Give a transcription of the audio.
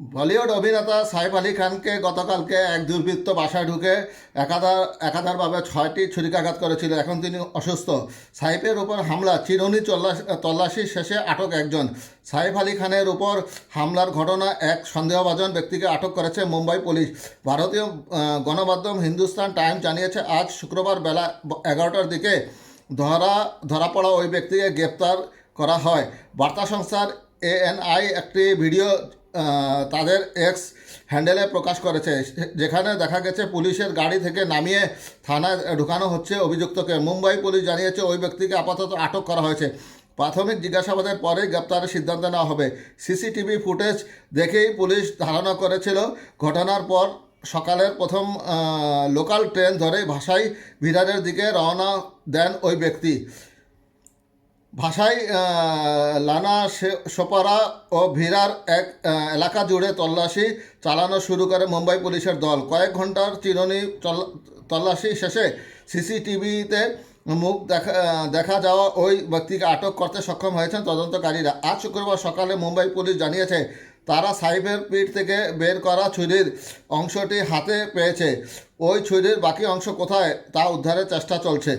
বলিউড অভিনেতা সাইফ আলী খানকে গতকালকে এক দুর্বৃত্ত বাসায় ঢুকে একাধার, একাধারভাবে ছয়টি ছুরিকাঘাত করেছিল। এখন তিনি অসুস্থ। সাইফের উপর হামলা, চিরুনি তল্লাশি শেষে আটক একজন। সাইফ আলী খানের উপর হামলার ঘটনা এক সন্দেহভাজন ব্যক্তিকে আটক করেছে মুম্বাই পুলিশ। ভারতীয় গণমাধ্যম হিন্দুস্তান টাইম জানিয়েছে, আজ শুক্রবার বেলা এগারোটার দিকে ধরা ধরা পড়া ওই ব্যক্তিকে গ্রেপ্তার করা হয়। বার্তা সংস্থার এএনআই একটি ভিডিও তাদের এক্স হ্যান্ডেলে প্রকাশ করেছে। যেখানে দেখা গেছে, পুলিশের গাড়ি থেকে নামিয়ে থানায় ঢুকানো হচ্ছে অভিযুক্তকে। মুম্বাই পুলিশ জানিয়েছে, ওই ব্যক্তিকে আপাতত আটক করা হয়েছে। প্রাথমিক জিজ্ঞাসাবাদের পরে গ্রেপ্তারের সিদ্ধান্ত নেওয়া হবে। সিসিটিভি ফুটেজ দেখেই পুলিশ ধারণা করেছিল, ঘটনার পর সকালের প্রথম লোকাল ট্রেন ধরে ভাষাই বিরারের দিকে রওনা দেন ওই ব্যক্তি। ভাষায় লানা সোপারা ও ভিরার এক এলাকা জুড়ে তল্লাশি চালানো শুরু করে মুম্বাই পুলিশের দল। কয়েক ঘণ্টার চিরনি তল্লাশি শেষে সিসিটিভিতে মুখ দেখা দেখা যাওয়া ওই ব্যক্তিকে আটক করতে সক্ষম হয়েছেন তদন্তকারীরা। আজ শুক্রবার সকালে মুম্বাই পুলিশ জানিয়েছে, তারা সাইফের পিঠ থেকে বের করা ছুরির অংশটি হাতে পেয়েছে। ওই ছুরির বাকি অংশ কোথায় তা উদ্ধারের চেষ্টা চলছে।